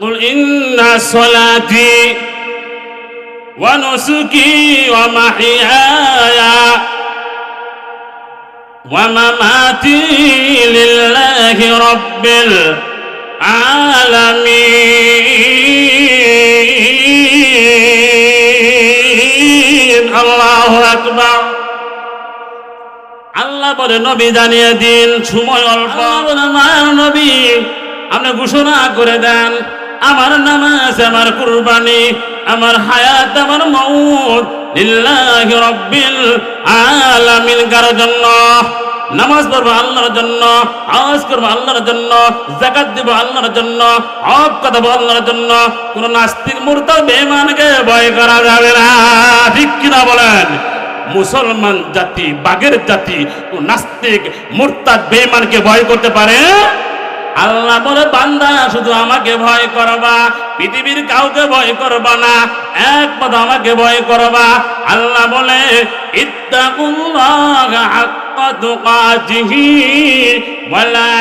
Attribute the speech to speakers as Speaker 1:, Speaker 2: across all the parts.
Speaker 1: قل إن صلاتي ونسكي ومحياي ومماتي لله رب العالمين الله أكبر আল্লাহ বলে নবী জানিয়ে দিন সময় অল্প বলে মায়ের নবী আপনি ঘোষণা করে দেন আমার নামাজ, আমার কুরবানি, আমার হায়াত, আমার মৌত লিল্লাহি রাব্বিল আলামিন। কার জন্য? নামাজ পড়ব আল্লাহর জন্য, আওয়াজ করব আল্লাহর জন্য জাকাত দিব আল্লাহর জন্য হক কথা বলব আল্লাহর জন্য। কোন নাস্তিক মূর্ত বেমানকে ভয় করা যাবে না। ঠিক কিনা বলেন? মুসলমান জাতি, বাগের জাতি নাস্তিক মুরতাদ বেঈমানকে ভয় করতে পারে? আল্লাহ বলে, বান্দা, শুধু আমাকে ভয় করবা, পৃথিবীর কাউকে ভয় করবা না, এক পদ আমাকে ভয় করবা। আল্লাহ বলে হাক্কা তুকাতিহি ওয়ালা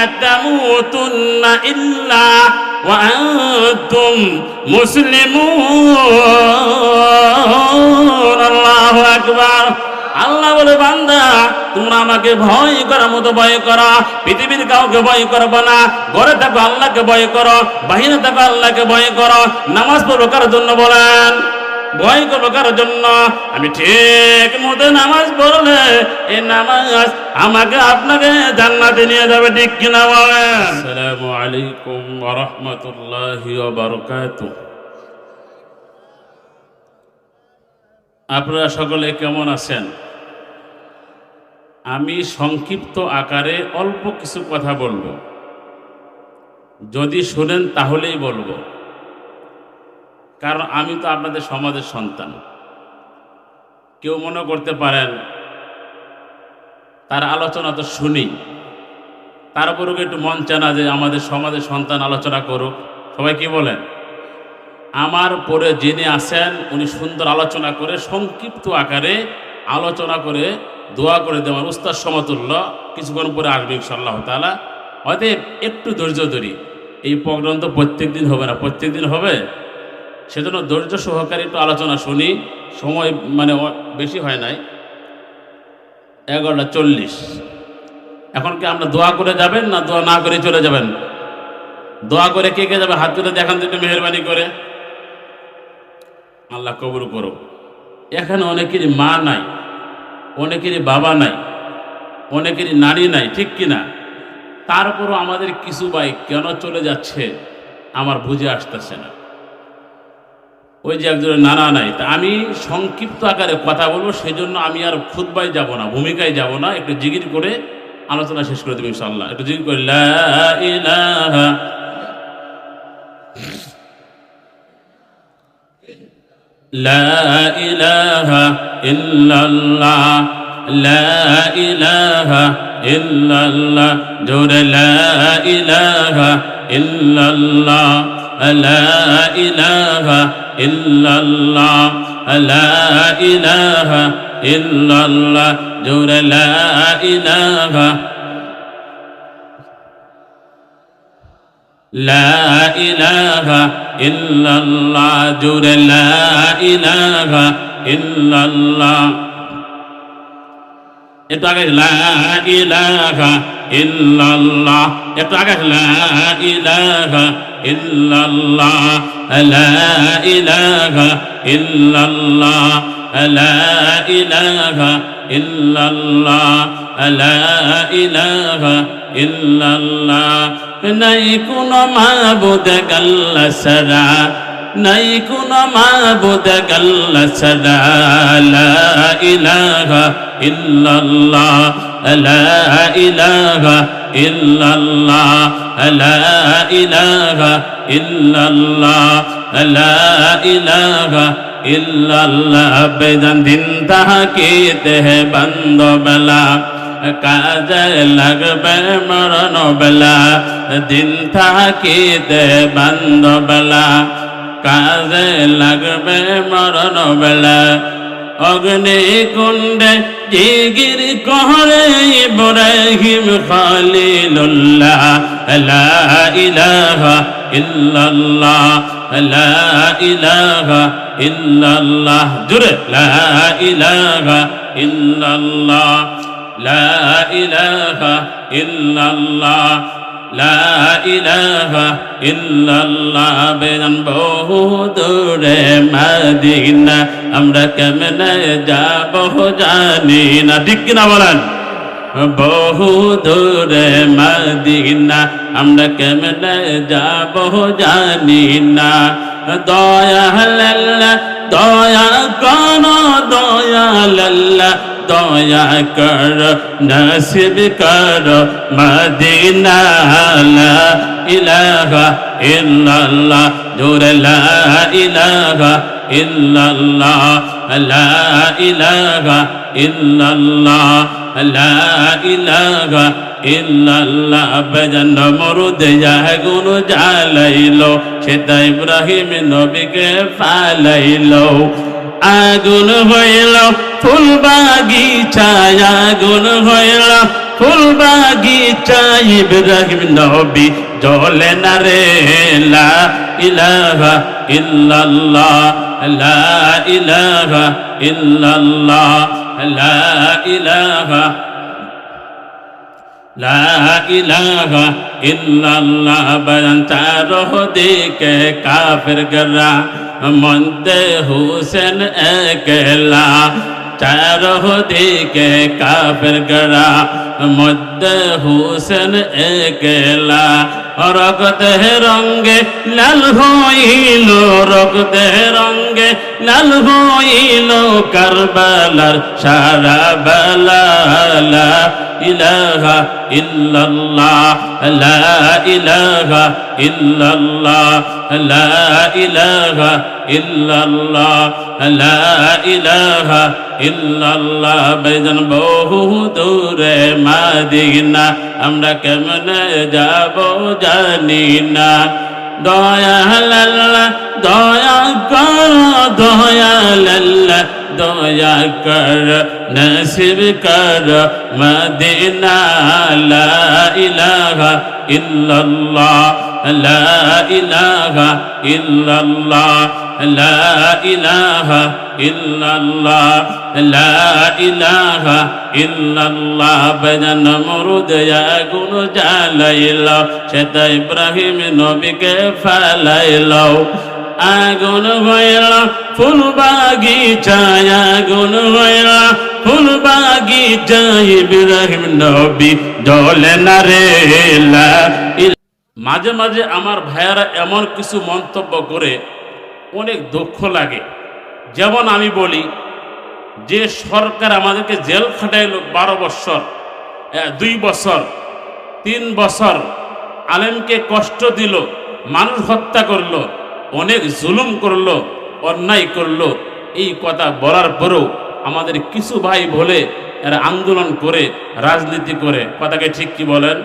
Speaker 1: আল্লাহ বলে, বান্দা, তোমরা আমাকে ভয় করার মতো ভয় করো, পৃথিবীর কাউকে ভয় করব না। ঘরে থাকো, আল্লাহকে ভয় করো, বাহিরে থাকো, আল্লাহকে ভয় করো। নামাজ পড়ব কার জন্য বলেন? ভয় করব কার জন্য? আমি ঠিক মতো নামাজ পড়লে এই নামাজ আমাকে আপনাকে জান্নাতে নিয়ে যাবে, ঠিক কিনা বলেন? আসসালামু আলাইকুম ওয়া রাহমাতুল্লাহি ওয়া আপনারা সকলে কেমন আছেন? আমি সংক্ষিপ্ত আকারে অল্প কিছু কথা বলব। যদি শোনেন তাহলেই বলব। কারণ আমি তো আপনাদের সমাজের সন্তান। কেউ মনে করতে পারেন, তার আলোচনা তো শুনি। তার তারপরেও একটু মন চানা যে আমাদের সমাজের সন্তান আলোচনা করুক। সবাই কি বলেন? আমার পরে যিনি আছেন, উনি সুন্দর আলোচনা করে, সংক্ষিপ্ত আকারে আলোচনা করে দোয়া করে দেওয়ার উস্তাদ সমতুল্য, কিছুক্ষণ পরে আসবে ইনশাল্লাহ তালা অতএব একটু ধৈর্য ধরি। এই প্রোগ্রাম তো প্রত্যেক দিন হবে না, প্রত্যেক দিন হবে। সেজন্য ধৈর্য সহকারে একটু আলোচনা শুনি, সময় মানে বেশি হয় নাই। এগারোটা চল্লিশ। এখন কি আমরা দোয়া করে যাবেন না দোয়া না করে চলে যাবেন? দোয়া করে কে কে যাবে? হাত তুলে দেখান তো একটু মেহরবানি করে। আল্লাহ কবুল করো এখানে অনেকেরই মা নাই। অনেকেরই বাবা নাই, অনেকেরই নারী নাই, ঠিক কিনা? তারপরও আমাদের কিছু ভাই কেন চলে যাচ্ছে আমার বুঝে আসতেছে না। ওই যে একজনের নানা নাই, তা আমি সংক্ষিপ্ত আকারে কথা বলব সেই জন্য আমি আর খুদ্বাই যাব না, ভূমিকায় যাব না, একটু জিগির করে আলোচনা শেষ করে দেবো ইনশাল্লাহ একটু জিগির করে لا إله إلا الله لا إله إلا الله جور لا إله إلا الله لا إله إلا الله لا إله إلا الله جور لا إله لا إله إلا الله جور لا إله إلا الله একটু আগে লা ইলাহা ইল্লাল্লাহ একটু আগে লা ইলাহা ইল্লাল্লাহ লা ইলাহা ইল্লাল্লাহ লা ইলাহা ইল্লাল্লাহ লা ইলাহা ইল্লাল্লাহ নাই কোনো মাবুদ গাল্লা সারা নাই কোনো মাবুদ গাল্লা সারা লা ইলাহা ইল্লাল্লাহ লা ইলাহা ইল্লাল্লাহ লা ইলাহা ইল্লাল্লাহ লা ইলাহা ইল্লাল্লাহ বেদন দিন তাহাকিতে বন্ধ বেলা কাজে লাগবে মরণ বেলা, দিন থাকিতে বন্ধ বেলা কাজে লাগবে মরণ বেলা অগ্নি কুণ্ডে জিগির কহরে ইব্রাহিম খালিলুল্লাহ, লা ইলাহা ইল্লাল্লাহ, লা ইলাহা ইল্লাল্লাহ। জোরে লা ইলাহা ইল্লাল্লাহ। লা ইলাহা ইল্লাল্লাহ, লা ইলাহা ইল্লাল্লাহ বেজান বহু দূরে মদিনা। আমরা কেমনে যাব জানি না, ঠিক কিনা বলেন? বহু দূরে মদিনা। আমরা কেমনে যাব জানি না। দয়া লাল্লা দয়া কোন দয়া লাল্লা দয়া কর, নসিব কর, মদিনা ইলাহা ইল্লাল্লাহ জোর লা ইলাহা ইল্লাল্লাহ, লা ইলাহা ইল্লাল্লাহ, লা ইলাহা ইল্লাল্লাহ বেজন মরুদ জাগুন জ্বালাইলো সেটা ইব্রাহিম নবীকে ফালাইলো। আগুন হইল ফুল বাগিচায় আগুন হইল ফুল বাগিচায় ইব্রাহিম নবী জলে না রে, লা ইলাহা ইল্লাল্লাহ, লা ইলাহা ইল্লাল্লাহ, লা ইলাহা লা ইলাহা ইল্লাল্লাহ বয়ান চারো দিকে কাফির গরা মন্দে হুসেন একলা চারো দিকে কাফির গরা মধ্যে হুসেন একলা। রক্তে রঙ্গে, লাল হইল রক্তে রঙ্গে, লাল হইল কারবালার সারা বেলা ইলাহা ইল্লাল্লাহ, লা ইলাহা ইল্লাল্লাহ, লা ইলাহা ইল্লাল্লাহ, লা ইলাহা ইল্লাল্লাহ। বেজন বহু দূরে মাদিনা। আমরা কেমনে যাব জানি না। দয়া লাল্লা দয়া কর দয়া লাল্লা দয়া কর, নসিব কর, মদিনা, লা ইলাহা ইল্লাল্লাহ, লা ইলাহা ইল্লাল্লাহ। লা ইলাহা ইল্লাল্লাহ, লা ইলাহা ইল্লাল্লাহ, বেজান মরুদ আগুন জ্বালাইল সেটা ইব্রাহিম নবীকে ফালাইল আগুন হইল, ফুল বাগিচায় আগুন হইল, ফুল বাগিচায় ইব্রাহিম নবী জলে না রে মাঝে মাঝে আমার ভাইয়ারা এমন কিছু মন্তব্য করে অনেক দুঃখ লাগে। যেমন আমি বলি যে সরকার আমাদেরকে জেল খাটাইল বারো বছর দুই বছর, তিন বছর আলেমকে কষ্ট দিল, মানুষ হত্যা করল, অনেক জুলুম করল, অন্যায় করল, এই কথা বলার পরেও আমাদের কিছু ভাই বলে এরা আন্দোলন করে, রাজনীতি করে। কথাকে ঠিক কি বলেন?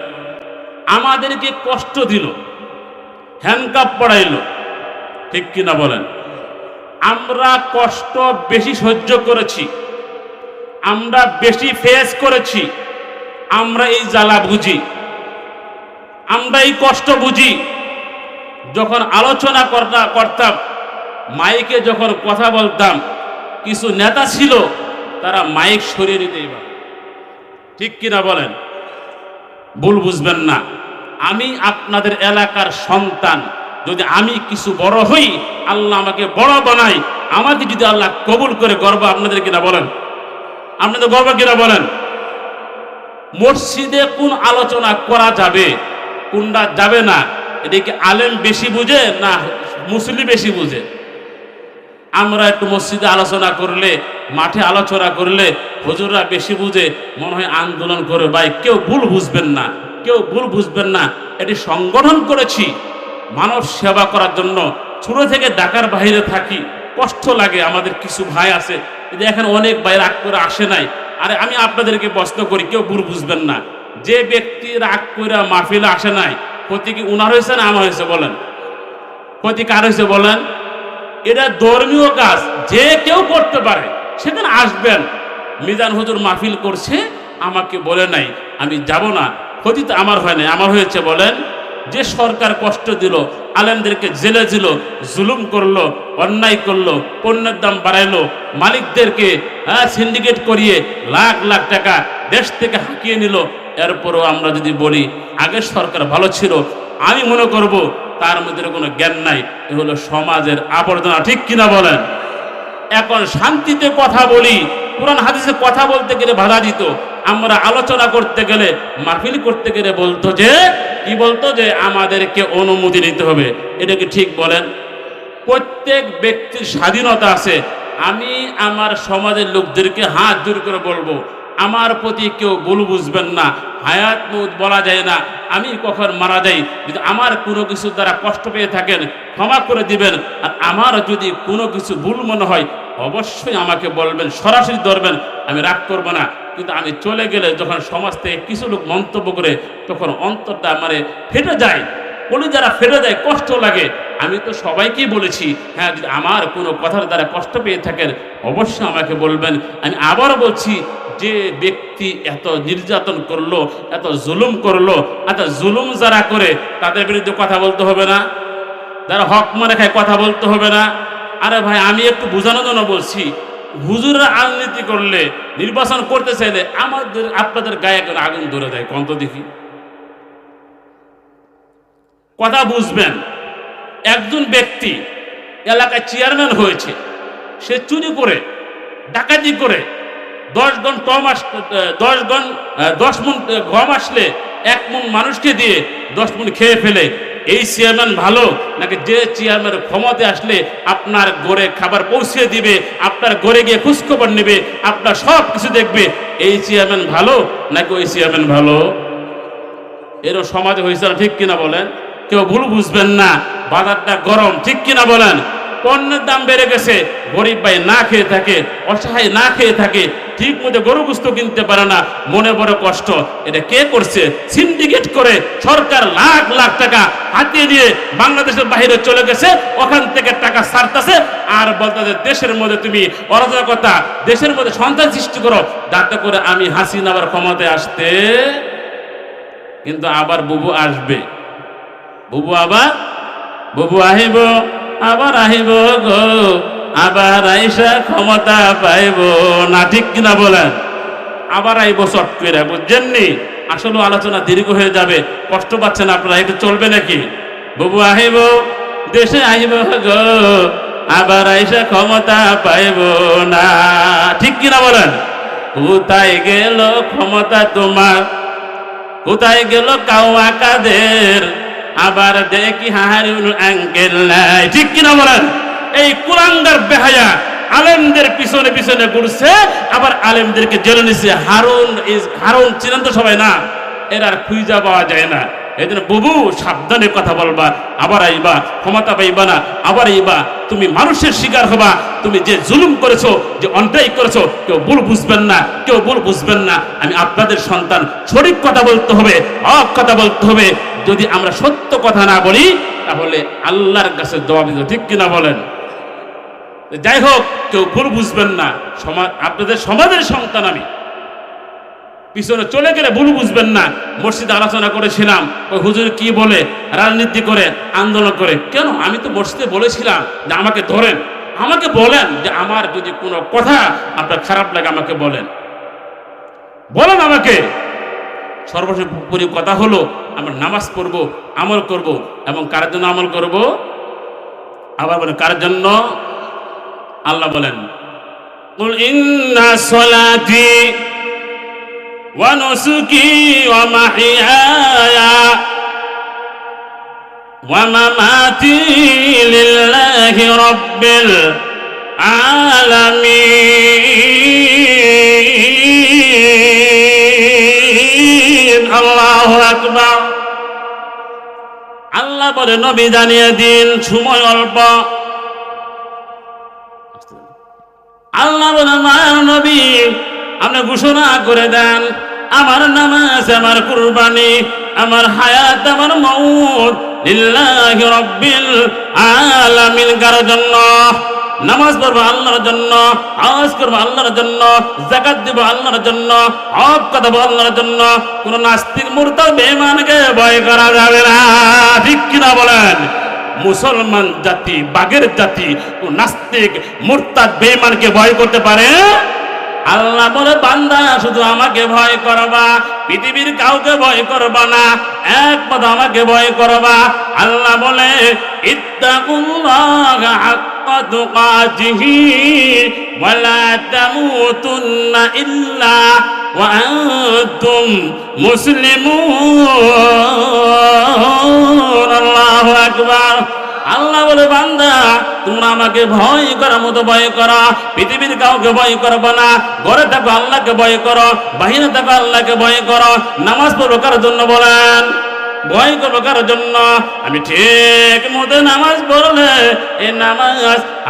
Speaker 1: আমাদেরকে কষ্ট দিল হ্যান্ডকাপ পড়াইলো ঠিক কিনা বলেন? আমরা কষ্ট বেশি সহ্য করেছি। আমরা বেশি ফেস করেছি। আমরা এই জ্বালা বুঝি। আমরা এই কষ্ট বুঝি। যখন আলোচনা করতা- করতাম, মাইকে যখন কথা বলতাম, কিছু নেতা ছিল, তারা মাইক সরিয়ে নিতেই পারে ঠিক কিনা বলেন? ভুল বুঝবেন না। আমি আপনাদের এলাকার সন্তান। যদি আমি কিছু বড় হই, আল্লাহ আমাকে বড় বানাই আমাকে যদি আল্লাহ কবুল করে গর্ব, আপনাদের কিনা বলেন? আপনাদের গর্ব কিনা বলেন? মসজিদে কোন আলোচনা করা যাবে? কোনটা যাবে না? এদিকে আলেম বেশি বুঝে না মুসলিম বেশি বুঝে? আমরা একটু মসজিদে আলোচনা করলে, মাঠে আলোচনা করলে হুজুররা বেশি বুঝে, মনে হয় আন্দোলন করে ভাই, কেউ ভুল বুঝবেন না, কেউ ভুল বুঝবেন না। এটি সংগঠন করেছি। মানব সেবা করার জন্য ছোট থেকে ঢাকার বাইরে থাকি, কষ্ট লাগে, আমাদের কিছু ভাই আছে যে এখানে অনেক ভাই রাগ করে আসে নাই। আরে আমি আপনাদেরকে প্রশ্ন করি, কেউ ভুল বুঝবেন না। যে ব্যক্তি রাগ করে মাহফিলে আসে নাই, ক্ষতি কি উনার হয়েছে না আমার হয়েছে বলেন? ক্ষতি কার হয়েছে বলেন? এটা ধর্মীয় কাজ, যে কেউ করতে পারে, সেখানে আসবেন। মিজান হুজুর মাহফিল করছে, আমাকে বলে নাই, আমি যাব না, ক্ষতি তো আমার হয় নাই, আমার হয়েছে বলেন? যে সরকার কষ্ট দিল, আলেমদেরকে জেলে ছিল জুলুম করল, অন্যায় করল, পণ্যের দাম বাড়াইলো, মালিকদেরকে সিন্ডিকেট করিয়ে লাখ লাখ টাকা দেশ থেকে হাঁকিয়ে নিল, এরপরও আমরা যদি বলি আগের সরকার ভালো ছিল, আমি মনে করব তার মধ্যে কোনো জ্ঞান নাই, এ হলো সমাজের আবর্জনা, ঠিক কিনা বলেন? এখন শান্তিতে কথা বলি, কোরআন হাদিসে কথা বলতে গেলে বাধা দিত আমরা আলোচনা করতে গেলে মাহফিল করতে গেলে বলতো যে, কি বলতো যে, আমাদেরকে অনুমতি নিতে হবে। এটা কি ঠিক বলেন? প্রত্যেক ব্যক্তির স্বাধীনতা আছে। আমি আমার সমাজের লোকদেরকে হাত জোর করে বলব, আমার প্রতি কেউ ভুল বুঝবেন না, হায়াত বলা যায় না, আমি কখন মারা যাই, যদি আমার কোনো কিছু দ্বারা কষ্ট পেয়ে থাকেন, ক্ষমা করে দিবেন, আর আমার যদি কোনো কিছু ভুল মনে হয়, অবশ্যই আমাকে বলবেন, সরাসরি ধরবেন, আমি রাগ করব না। কিন্তু আমি চলে গেলে যখন সমাজ থেকে কিছু লোক মন্তব্য করে, তখন অন্তরটা মানে ফেটে যায়। বলি যারা ফেটে যায়, কষ্ট লাগে। আমি তো সবাইকেই বলেছি হ্যাঁ যদি আমার কোনো কথার দ্বারা কষ্ট পেয়ে থাকেন, অবশ্যই আমাকে বলবেন। আমি আবারও বলছি, যে ব্যক্তি এত নির্যাতন করল, এত জুলুম করল, এত জুলুম যারা করে, তাদের বিরুদ্ধে কথা বলতে হবে না। যারা হক মনে খায় কথা বলতে হবে না। আরে ভাই, আমি একটু বোঝানোর জন্য বলছি হুজুররা রাজনীতি করলে, নির্বাচন করতে চাইলে আমাদের, আপনাদের গায়ে আগুন ধরে দেয় কন্ত দেখি? কথা বুঝবেন, একজন ব্যক্তি এলাকায় চেয়ারম্যান হয়েছে, সে চুরি করে, ডাকাতি করে, দশ গণ টম আস, দশ গণ দশ মন গম আসলে এক মন মানুষকে দিয়ে দশ মন খেয়ে ফেলে এই চেয়ারম্যান ভালো? নাকি যে চেয়ারম্যান ক্ষমতা আসলে আপনার ঘরে খাবার পৌঁছে দিবে, আপনার ঘরে গিয়ে খোঁজখবর নেবে, আপনার সব কিছু দেখবে? এই চেয়ারম্যান ভালো? নাকি ওই চেয়ারম্যান ভালো? এরও সমাজে হয়েছে ঠিক কিনা বলেন? কেউ ভুল বুঝবেন না। বাজারটা গরম, ঠিক কিনা বলেন? পণ্যের দাম বেড়ে গেছে। গরিব ভাই না খেয়ে থাকে, অসহায় না খেয়ে থাকে, ঠিক মতো গরু গুস্ত কিনতে পারে না। মনে বড় কষ্ট। এটা কে করছে? সিন্ডিকেট করে সরকার লাখ লাখ টাকা হাতিয়ে দিয়ে বাংলাদেশের বাইরে চলে গেছে। ওখান থেকে টাকা ছাড়তেছে। আর বলতেছে দেশের মধ্যে তুমি অরাজকতা, দেশের মধ্যে সন্তান সৃষ্টি করো। যাতে করে আমি হাসিনা আবার ক্ষমতায় আসতে। কিন্তু আবার বুবু আসবে। বুবু আবার, বুবু আহিব। আবার আহিব গো। আবার আইসা ক্ষমতা পাইব। না, ঠিক কিনা বলেন? আবার আইব চট করে বুঝছেননি? আসলে আলোচনা দীর্ঘ হয়ে যাবে। কষ্ট পাচ্ছেন আপনারা, একটু চলবে নাকি? বাবু আহিব, দেশে আহিব গো। আবার আইসা ক্ষমতা পাইব না, ঠিক কিনা বলেন? কোথায় গেল ক্ষমতা তোমার? কোথায় গেল কাউয়া কাদের আবার দেখি হারুন আঙ্কেল নাই। ঠিক কিনা বলেন? এই কুলাঙ্গার বেহায়া আলেমদের পিছনে পিছনে ঘুরছে, আবার আলেমদেরকে জেলে নিছে। হারুন হারুন চিনেন তো সবাই না? এর আর খুঁজা পাওয়া যায় না। এই জন্য বুবু, সাবধানে কথা বলবা, আবার আইবা, ক্ষমতা পাইবা না, আবার আইবা। তুমি মানুষের শিকার হবা। তুমি যে জুলুম করেছ, যে অন্যায় করেছ, কেউ ভুল বুঝবেন না, কেউ ভুল বুঝবেন না। আমি আপনাদের সন্তান, সঠিক কথা বলতে হবে, হক কথা বলতে হবে। যদি আমরা সত্য কথা না বলি, তাহলে আল্লাহর কাছে জবাব দিতে ঠিক কিনা বলেন? যাই হোক, কেউ ভুল বুঝবেন না। সমাজ, আপনাদের সমাজের সন্তান আমি। পিছনে চলে গেলে ভুল বুঝবেন না। মসজিদে আলোচনা করেছিলাম, ওই হুজুর কি বলে, রাজনীতি করে, আন্দোলন করে। কেন? আমি তো মসজিদে বলেছিলাম যে আমাকে ধরেন। আমাকে বলেন যে আমার যদি কোনো কথা আপনার খারাপ লাগে, আমাকে বলেন। বলেন আমাকে। সর্বোপরি কথা হলো আমরা নামাজ পড়ব আমল করব এবং কার জন্য আমল করব আবার বলেন কার জন্য আল্লাহ বলেন قل إن صلاتي ونسكي ومحياي ومماتي لله رب العالمين বলে নবী জানিয়ে দিন, সময় অল্প। আল্লাহ নবী, আপনি ঘোষণা করে দেন, আমার নামাজ, আমার কুরবানি, আমার হায়াত, আমার মৌত লিল্লাহি রাব্বিল আলামিন, কার জন্য নামাজ পড়ব আল্লাহর জন্য, আওয়াজ করব আল্লাহর জন্য জাকাত দিব আল্লাহর জন্য হক কথা আল্লাহর জন্য, কোন নাস্তিক মূর্ত বেমানকে ভয় করা যাবে না। ঠিক কিনা বলেন? মুসলমান জাতি, বাগের জাতি নাস্তিক, মোরতাদ, বেঈমানকে ভয় করতে পারে আল্লাহ বলে, বান্দা, শুধু আমাকে ভয় করবা, পৃথিবীর কাউকে ভয় করবা না একমাত্র আমাকে ভয় করবা। আল্লাহ বলে, ইত্তাকুল্লাহ হাক্কা তুকাতিহি আল্লাহ বলে, বান্দা, তোমরা আমাকে ভয় করার মতো ভয় করো, পৃথিবীর কাউকে ভয় করব না, ঘরে থাকো, আল্লাহকে ভয় করো, বাহিরে থাকো, আল্লাহকে ভয় করো, নামাজ পড়ব কারোর জন্য বলেন? ভয় করব কারোর জন্য? আমি ঠিক মতো নামাজ পড়লে এই নামাজ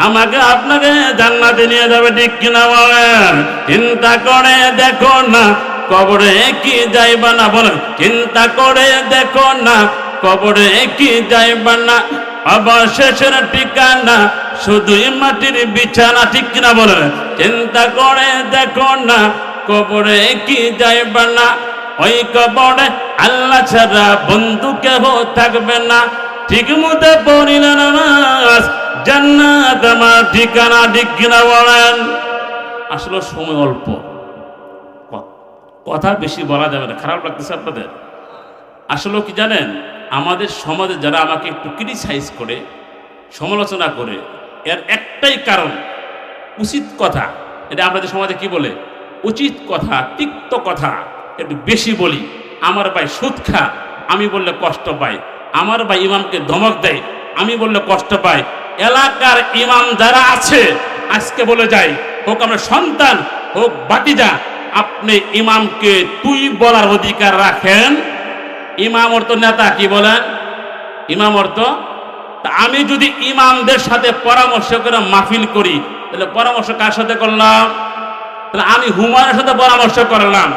Speaker 1: আমাকে আপনাকে জান্নাতে নিয়ে যাবে, ঠিক কিনা বলেন? চিন্তা করে দেখো না, কবরে কি যাইবা না বলেন? চিন্তা করে দেখো না, কবরে কি যাইবা না? অবশেষের ঠিকানা শুধুই মাটির বিছানা, ঠিক কিনা বলেন? চিন্তা করে দেখো না, কবরে কি যাইবা না? ওই কবরে আল্লাহ ছাড়া বন্ধু কেহ থাকবে না। ঠিক মতো পড়িল নামাজ, জান্নাত আমার ঠিকানা, ঠিক কিনা বলেন? আসলে সময় অল্প। কথা বেশি বলা যাবে না, খারাপ লাগতেছে আপনাদের। আসলে কি জানেন? আমাদের সমাজে যারা আমাকে একটু ক্রিটিসাইজ করে, সমালোচনা করে, এর একটাই কারণ উচিত কথা। এটা আমাদের সমাজে কি বলে? উচিত কথা, তিক্ত কথা। একটু বেশি বলি, আমার ভাই সুদ খা আমি বললে কষ্ট পাই আমার ভাই ইমামকে ধমক দেয়, আমি বললে কষ্ট পাই এলাকার ইমাম যারা আছে, আজকে বলে যাই, হোক আমরা সন্তান, হোক বাতিজা আপনি ইমামকে তুই বলার অধিকার রাখেন ইমাম অর্থ নেতা, কি বলেন? ইমাম অর্থ তা আমি যদি ইমামদের সাথে পরামর্শ করে মাহফিল করি, তাহলে পরামর্শ কার সাথে করলাম? তাহলে আমি হুমায়ুনের সাথে পরামর্শ করলাম।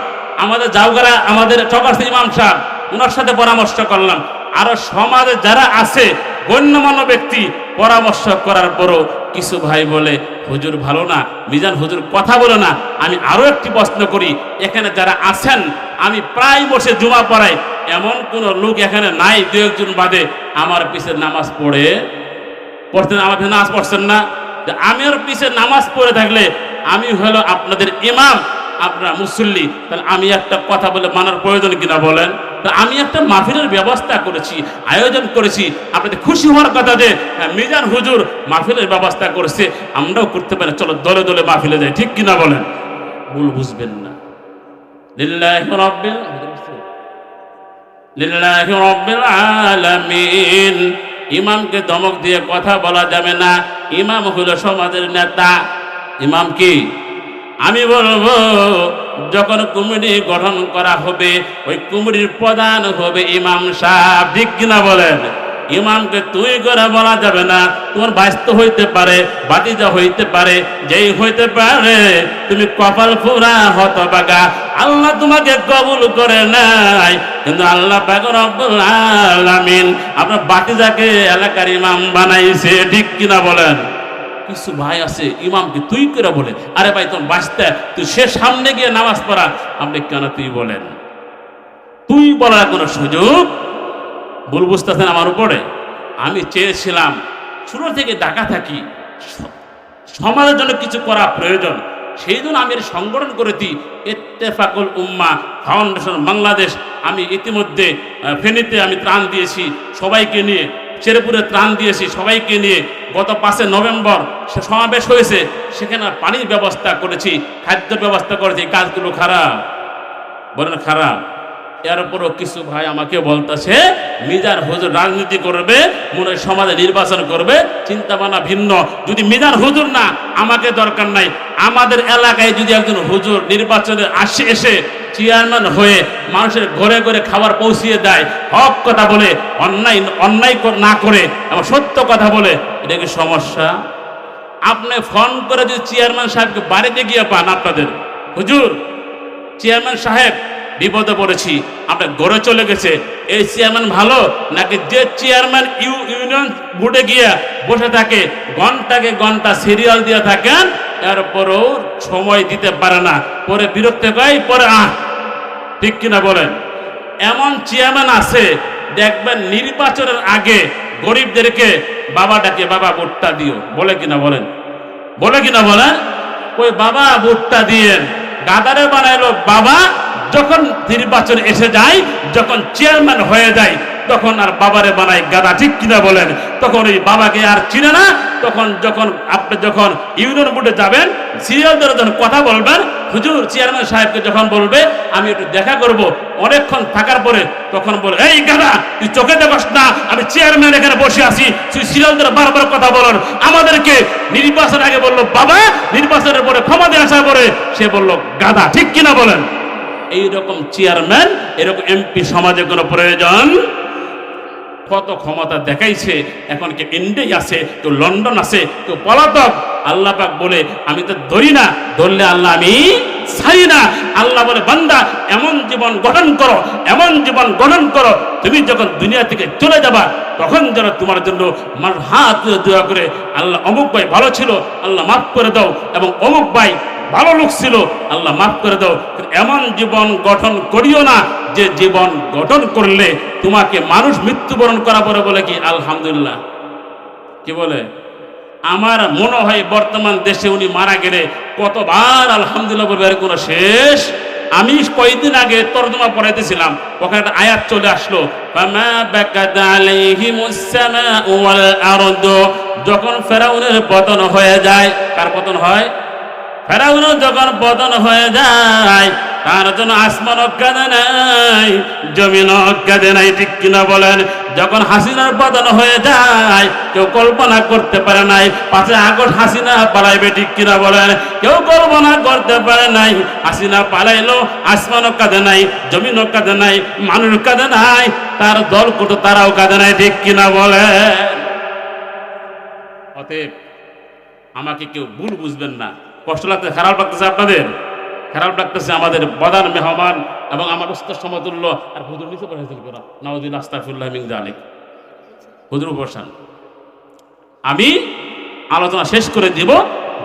Speaker 1: আমাদের জাউগারা আমাদের চকাশি ইমাম সাহেব ওনার সাথে পরামর্শ করলাম। আরও সমাজে যারা আছে, গণ্যমান্য ব্যক্তি, পরামর্শ করার পরও কিছু ভাই বলে, হুজুর ভালো না, মিজান হুজুর কথা বলে না, আমি আরও একটি প্রশ্ন করি। এখানে যারা আছেন, আমি প্রায় বসে জুমা পড়াই এমন কোন লোক এখানে নাই দু একজন বাদে আমার পিছে নামাজ পড়ে। পড়তেন আমার পিছনে নামাজ পড়ছেন না। যে আমি ওর পিছে নামাজ পড়ে থাকলে আমি হলো আপনাদের ইমাম আপনার মুসল্লি। তাহলে আমি একটা কথা বলে মানার প্রয়োজন কিনা বলেন? তা আমি একটা মাহফিলের ব্যবস্থা করেছি আয়োজন করেছি। আপনাদের খুশি হওয়ার কথা যে হ্যাঁ, মিজান হুজুর মাহফিলের ব্যবস্থা করেছে আমরাও করতে পারি চলো দলে দলে মাহফিলে যাই ঠিক কিনা বলেন? ভুল বুঝবেন না। লিল্লাহি লিল্লাহি রব্বিল আলামিন। ইমামকে ধমক দিয়ে কথা বলা যাবে না। ইমাম হলো সমাজের নেতা। ইমাম কি? আমি বলব, যখন কুমিরি গঠন করা হবে, ওই কুমিরির প্রধান হবে ইমাম সাহেব। ঠিক কিনা বলেন? ইমামকে তুই করে বলা যাবে না। তোমার বাস্ত হইতে পারে, বাতিজা হইতে পারে, যেই হইতে পারে, তুমি কপাল ফুরা হত বাগা আল্লাহ তোমাকে কবুল করে নাই, কিন্তু আল্লাহ আলামিন আপনার বাতিজাকে এলাকার ইমাম বানাইছে, ঠিক কিনা বলেন? কিছু ভাই আছে, ইমামকে তুই করে বলে, আরে ভাই, তোর বাঁচতে তুই সে সামনে গিয়ে নামাজ পড়া। আপনি কেন তুই বলেন? তুই বলার কোনো সুযোগ ভুল বুঝতেছেন আমার উপরে? আমি চেয়েছিলাম, শুরু থেকে ডাকা থাকি সমাজের জন্য কিছু করা প্রয়োজন। সেই জন্য আমি সংগঠন করেছি, ইত্তেফাকুল উম্মা ফাউন্ডেশন বাংলাদেশ। আমি ইতিমধ্যে ফেনীতে আমি ত্রাণ দিয়েছি, সবাইকে নিয়ে চেরপুরে ত্রাণ দিয়েছি, সবাইকে নিয়ে গত পাঁচে নভেম্বর সে সমাবেশ হয়েছে, সেখানে পানির ব্যবস্থা করেছি, খাদ্য ব্যবস্থা করেছি কাজগুলো খারাপ। বলেন খারাপ। এরপরও কিছু ভাই আমাকে বলতেছে মিজান হুজুর রাজনীতি করবে, মনে সমাজে নির্বাচন করবে চিন্তা ভাবনা ভিন্ন। যদি মিজান হুজুর না, আমাকে দরকার নাই। আমাদের এলাকায় যদি একজন হুজুর নির্বাচনে আসে, এসে চেয়ারম্যান হয়ে মানুষের ঘরে ঘরে খাবার পৌঁছিয়ে দেয়, হক কথা বলে, অন্যায় অন্যায় না করে, এবং সত্য কথা বলে, এটা কি সমস্যা? আপনি ফোন করে যদি চেয়ারম্যান সাহেবকে বাড়িতে গিয়ে পান আপনাদের, হুজুর চেয়ারম্যান সাহেব বিপদে পড়েছি। আপনার গড়ে চলে গেছে। এই চেয়ারম্যান ভালো? নাকি যে চেয়ারম্যান ইউ ইউনিয়ন বোর্ডে গিয়ে বসে থাকে, ঘন্টাকে ঘণ্টা সিরিয়াল দিয়ে থাকেন, এরপরও সময় দিতে পারে না। পরে বিরক্ত হয় পরে আহ, ঠিক কিনা বলেন? এমন চেয়ারম্যান আছে, দেখবেন নির্বাচনের আগে গরিবদেরকে বাবা ডাকে, বাবা, ভোটটা দিও। বলে কিনা বলেন? বলে কিনা বলেন? ওই বাবা, ভোটটা দিয়েন। গাদারে বানাইলো, বাবা যখন নির্বাচন এসে যায়, যখন চেয়ারম্যান হয়ে যায়, তখন আর বাবারে বানাই গাদা, ঠিক কিনা বলেন? তখন ওই বাবাকে আর চিনে না, তখন যখন আপনি যখন ইউনিয়ন বোর্ডে যাবেন সিরিয়াল যখন কথা বলবেন, হুজুর চেয়ারম্যান সাহেবকে যখন বলবে, আমি একটু দেখা করব। অনেকক্ষণ থাকার পরে তখন বলে, এই গাদা, তুই চোখে দেখস না, আমি চেয়ারম্যান এখানে বসে আছি, তুই সিরিয়াল বারবার কথা বলন আমাদেরকে নির্বাচন আগে বলল, বাবা, নির্বাচনের পরে ক্ষমা দিয়ে আসার পরে, সে বলল, গাদা, ঠিক কিনা বলেন? এইরকম চেয়ারম্যান এরকম এমপি সমাজে কোনো প্রয়োজন? কত ক্ষমতা দেখাইছে, এখন কে ইন্ডিয়ায় আছে, কেউ লন্ডন আছে, কেউ পলাতক। আল্লাহ পাক বলে, আমি তো ধরি না, ধরলে আল্লাহ আমি ছাই না। আল্লাহ বলে, বান্দা, এমন জীবন গঠন করো, এমন জীবন গঠন করো, তুমি যখন দুনিয়া থেকে চলে যাবা, তখন যেন তোমার জন্য হাত দোয়া করে আল্লাহ অমুক ভাই ভালো ছিল, আল্লাহ মাফ করে দাও এবং অমুক ভাই ভালো লোক ছিল, আল্লাহ মাফ করে দাও এমন জীবন গঠন করিও না যে জীবন গঠন করলে তোমাকে মানুষ মৃত্যুবরণ করা পরে বলে কি? আলহামদুলিল্লাহ। কি বলে? আমার মনে হয় বর্তমান দেশে উনি মারা গেলে কতবার আলহামদুলিল্লাহ বলবে, এর কোনো শেষ? আমি কয়েকদিন আগে তর্জমা পড়াইতেছিলাম, ওখানে একটা আয়াত চলে আসলো যখন ফেরাউনের পতন হয়ে যায়, কার পতন হয়? ফেরাউনও যখন পতন হয়ে যায়। তার জন্য আসমান কাঁদে নাই, জমিন কাঁদে নাই, ঠিক কিনা বলেন? যখন হাসিনার পতন হয়ে যায়, কেউ কল্পনা করতে পারে নাই, পাশে আগস্ট হাসিনা পালাইবে, ঠিক কিনা বলেন? কেউ কল্পনা করতে পারে নাই, হাসিনা পালাইলো আসমানও কাঁদে নাই জমিনও কাঁদে নাই, মানুষ কাঁদে নাই, তার দল কুটো তারাও কাঁদে নাই, ঠিক কিনা বলেন? অতএব আমাকে কেউ ভুল বুঝবেন না। কষ্ট লাগতে খারাপ লাগতেছে আপনাদের? খারাপ লাগতেছে আমাদের বদান মেহমান এবং আমার উস্তাদ সমতুল্য আর হুজুর নিচে পড়েছিল করা নওয়াজুল আস্তাফুল্লাহ মিন জালিক হুজুর বসান আমি আলোচনা শেষ করে দিব,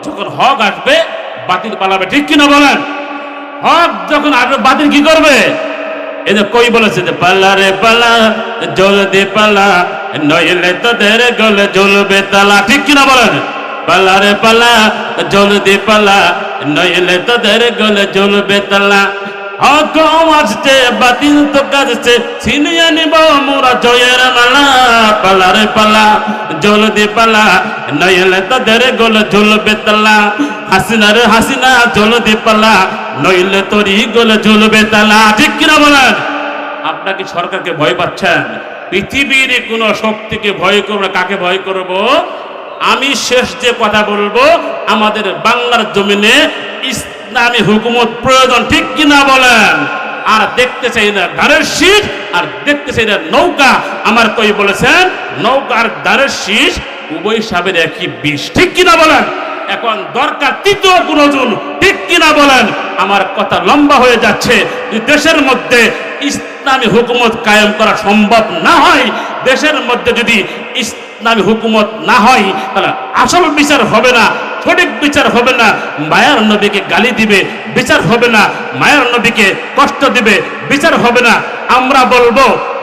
Speaker 1: যখন হক আসবে, বাতিল পালাবে। ঠিক কিনা বলেন? হক যখন আসবে, বাতিল কি করবে? এই যে কই বলেছে যে পাল্লা রে পাল্লা জল দে পাল্লা নইলে তোদের গলে জ্বলবে তালা। ঠিক কিনা বলেন? পাল্লা পালা পাল্লা জল দে পাল্লা নইলে তোদের গলে জ্বলবে তালা। হক আসছে, বাতিল তো কাজছে, ছিনিয়ে নিব মোরা জয়ের মালা। পাল্লা রে পাল্লা জল দে পাল্লা নইলে তোদের গলে জ্বলবে তালা। হাসিনা রে হাসিনা জল দে পাল্লা নইলে তোরই গলে জ্বলবে তালা। ঠিক কিনা বলেন? আপনার কি সরকারকে ভয় পাচ্ছেন? পৃথিবীর কোন শক্তিকে ভয় করব কাকে ভয় করব? আমি শেষ যে কথা বলব, আমাদের বাংলার জমিনে ইসলামী হুকুমত প্রয়োজন, ঠিক কিনা বলেন? আর দেখতে চাই না ধারের শীষ, আর দেখতে চাই না নৌকা। আমার কই বলেছেন নৌকার দ্বারের শীষ উভয় সাবের একই বিষ, ঠিক কিনা বলেন? এখন দরকার তৃতীয় গুণজন ঠিক কিনা বলেন? আমার কথা লম্বা হয়ে যাচ্ছে। দেশের মধ্যে ইসলামী হুকুমত কায়েম করা সম্ভব না হয়, দেশের মধ্যে যদি ইসলামী হুকুমত না হয়, তাহলে আসল বিচার হবে না, সঠিক বিচার হবে না। মায়ার নবীকে গালি দিবে, বিচার হবে না। মায়ার নবীকে কষ্ট দিবে, বিচার হবে না। আমরা বলব,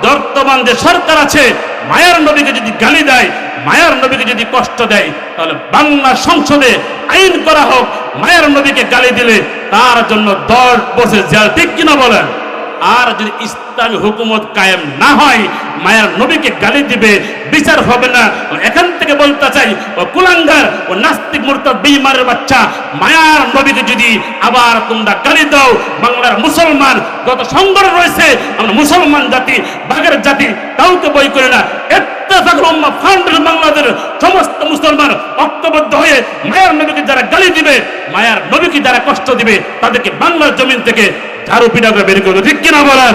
Speaker 1: বর্তমান যে সরকার আছে, মায়ার নবীকে যদি গালি দেয়, মায়ার নবীকে যদি কষ্ট দেয়, তাহলে বাংলা সংসদে আইন করা হোক। মায়ার নবীকে গালি দিলে তার জন্য দশ বছর জেল ঠিক কিনা বলেন? আর যদি ইসলামী হুকুমত কায়েম না হয়, মায়ার নবীকে গালি দিবে, বিচার হবে না। এখান থেকে বলতে চাই, ও কুলাঙ্গার, ও নাস্তিক মূর্ত বেইমানের বাচ্চা, মায়ার নবীকে যদি আবার তোমরা গালি দাও, বাংলার মুসলমান যত সংগঠন রয়েছে, আমরা মুসলমান জাতি বাগের জাতি, কাউকে বই করে না। ফাউন্ডেশন বাংলাদেশের সমস্ত মুসলমান ঐক্যবদ্ধ হয়ে মায়ার নবীকে গালি দিবে, মায়ার নবীকে যারা কষ্ট দিবে, তাদেরকে বাংলার জমিন থেকে ঝাড়ু পিটা করে বের করবে ঠিক কিনা বলেন?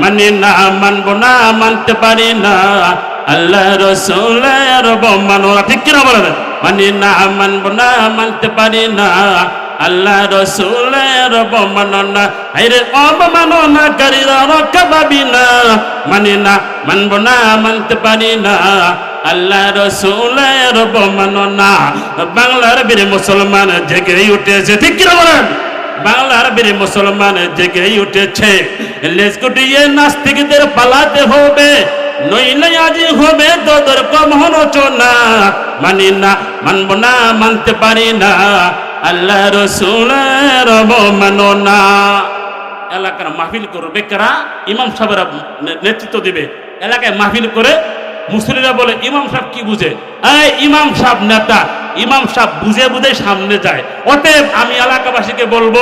Speaker 1: মানি না, মানবো না, মানতে পারি না। আল্লাহ রসুলের মানোরা ঠিক কিনা বলেন? মানি না, মানবো না, মানতে পারি না। আল্লাহ রসুলের অবমাননা হাইরে অবমাননা কারীরা রক্ষা পাবি না। মানি না, মানব না, মানতে পারি না। আল্লাহ রসুলের অবমাননা বাংলার বীর মুসলমান জেগে উঠেছে, ঠিক কিনা বলেন? বাংলার বীর মুসলমান জেগেই উঠেছে। লেজ গুটিয়ে নাস্তিকদের পালাতে হবে, নইলে আজি হবে তোদের কম মানি না, মানব না, মানতে পারি না। আল্লাহ রসুলের মানো না। এলাকার মাহফিল করবে কারা? ইমাম সাহেবরা নেতৃত্ব দিবে। এলাকায় মাহফিল করে মুসলিরা বলে, ইমাম সাহেব কি বুঝে? এই ইমাম সাহেব নেতা, ইমাম সাহেব বুঝে বুঝে সামনে যায়। অতএব আমি এলাকাবাসীকে বলব,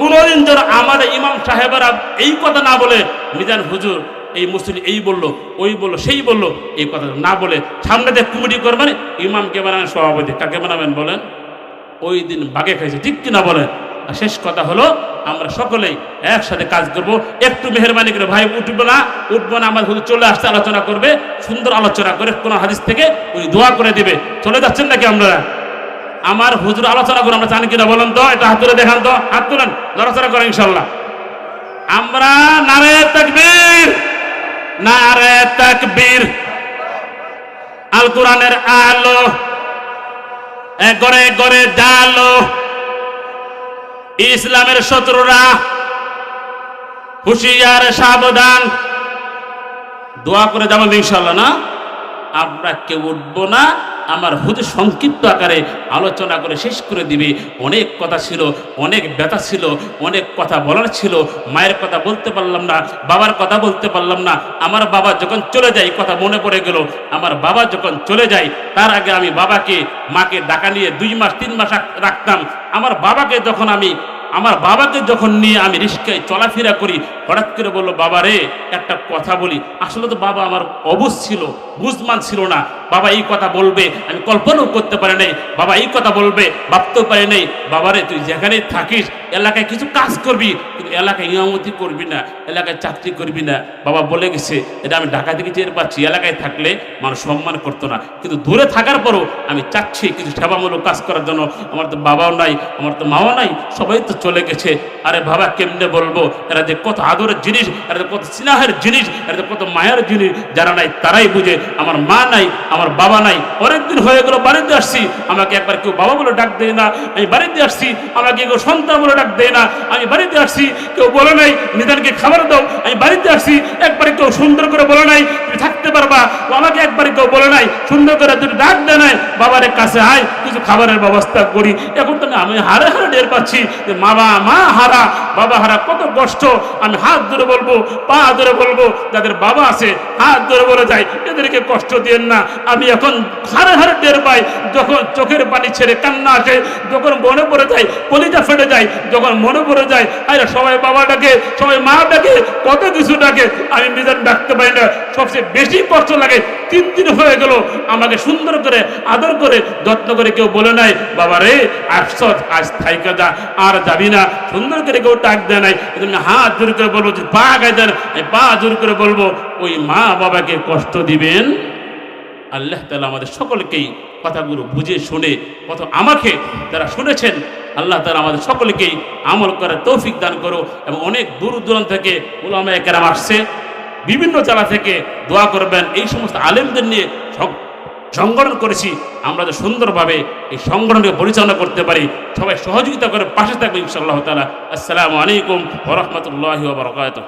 Speaker 1: কোনোদিন যেন আমাদের ইমাম সাহেবেরা এই কথা না বলে, মিজান হুজুর, এই মুসলিম এই বলল, ওই বলল, সেই বলল, এই কথা না বলে সামনে দিয়ে কমিটি করবেন, ইমামকে বানাবেন, সভাপতি। কাকে বানাবেন বলেন? ওই দিন বাগে খাইছে, ঠিক কিনা বলেন? শেষ কথা হলো, আমরা সকলেই একসাথে কাজ করব। একটু মেহরবানি করে, ভাই, উঠবো না উঠবো না, আমার হুজুর চলে আসতে আলোচনা করবে, সুন্দর আলোচনা করে কোন হাদিস থেকে উনি দোয়া করে দিবে। চলে যাচ্ছেন নাকি আমরা? আমার হুজুর আলোচনা করে আমরা জানি কিনা বলেন তো, এটা হাত তুলে দেখান তো, হাত তুলেন নড়াচড়া করেন ইনশাল্লাহ আমরা নারে তাকবীর নারে তাকবীর। আল কোরআনের আলো গড়ে গড়ে জালো। ইসলামের শত্রুরা হুশিয়ার সাবধান। দোয়া করে যাবেন ইনশাল্লাহ না? আমরা কেউ উঠবো না। আমার হুদ সংক্ষিপ্ত আকারে আলোচনা করে শেষ করে দিবে। অনেক কথা ছিল, অনেক ব্যথা ছিল, অনেক কথা বলার ছিল। মায়ের কথা বলতে পারলাম না, বাবার কথা বলতে পারলাম না। আমার বাবা যখন চলে যায় কথা মনে পড়ে গেল। আমার বাবা যখন চলে যায়, তার আগে আমি বাবাকে, মাকে ডাকা নিয়ে দুই মাস, তিন মাস রাখ- রাখতাম। আমার বাবাকে যখন আমি আমার বাবাকে যখন নিয়ে আমি রিস্কায় চলাফেরা করি, হঠাৎ করে বলল, বাবা রে, একটা কথা বলি। আসলে তো বাবা আমার অবুজ ছিল, বুঝমান ছিল না। বাবা এই কথা বলবে, আমি কল্পনাও করতে পারি নাই। বাবা এই কথা বলবে, ভাবতেও পারি নাই। বাবারে তুই যেখানেই থাকিস, এলাকায় কিছু কাজ করবি, কিন্তু এলাকায় ইমামতি করবি না, এলাকায় চাকরি করবি না। বাবা বলে গেছে, এটা আমি ঢাকা থেকে টের পাচ্ছি। এলাকায় থাকলে মানুষ সম্মান করতো না। কিন্তু দূরে থাকার পরও আমি চাচ্ছি কিছু সেবামূলক কাজ করার জন্য। আমার তো বাবাও নাই, আমার তো মাও নাই, সবাই তো চলে গেছে। আরে বাবা, কেমনে বলব? এরা যে কত আদরের জিনিস, এরা যে কত স্নেহের জিনিস, এরা যে কত মায়ের জিনিস, যারা নাই তারাই বুঝে, আমার মা নাই, আমার বাবা নাই। অনেকদিন হয়ে গেল, বাড়িতে আসছি। আমাকে একবার কেউ বাবা বলে ডাক দেয় না, আমি বাড়িতে আসছি। আমাকে কেউ সন্তান বলে ডাক দেয় না, আমি বাড়িতে আসছি। কেউ বলে নাই, নিদানকে খাবার দাও, আমি বাড়িতে আসছি। একবারে কেউ সুন্দর করে বলে নাই, তুমি থাকতে পারবা। আমাকে একবারে কেউ বলে নাই, সুন্দর করে তুমি ডাক দেয় নাই, বাবার কাছে আয়, কিছু খাবারের ব্যবস্থা করি। এখন তো আমি হারে হারে টের পাচ্ছি যে মা বা মা হারা, বাবা হারা, কত কষ্ট। আমি হাত ধরে বলব, পা ধরে বলব, যাদের বাবা আছে, হাত ধরে বলে যায় এদেরকে কষ্ট দিয়েন না। আমি এখন হারে হারে টের পাই, যখন চোখের পানি ছেড়ে কান্না আসে, যখন মনে পড়ে যায়, কলিজা ফেটে যায়, যখন মনে পড়ে যায়, আরে সবাই বাবা ডাকে, সবাই মা ডাকে, কত কিছু ডাকে, আমি মিজান ডাকতে পারি না। সবচেয়ে বেশি কষ্ট লাগে, তিন দিন হয়ে গেল, আমাকে সুন্দর করে, আদর করে, যত্ন করে কেউ বলে নাই, বাবা রে আফসত আজ থাইকা যা, আর যাবি না। সুন্দর করে কেউ ডাক দেয় নাই। এজন্য হাত জোর করে বলব, যে পা গায়ে দেন পা জোর করে বলব, ওই মা বাবাকে কষ্ট দিবেন। আল্লাহ তালা আমাদের সকলকেই কথাগুলো বুঝে শুনে, কত আমাকে যারা শুনেছেন, আল্লাহ তালা আমাদের সকলকেই আমল করার তৌফিক দান করো এবং অনেক দূর দূরান্ত থেকে ওলামায় কেরাম আসছে। বিভিন্ন জেলা থেকে দোয়া করবেন। এই সমস্ত আলেমদের নিয়ে সংগঠন করেছি, আমরা যে সুন্দরভাবে এই সংগঠনকে পরিচালনা করতে পারি, সবাই সহযোগিতা করে পাশে থাকবে ইনশাআল্লাহ তালা আসসালামু আলাইকুম ওরহমতুল্লাহ বরকাত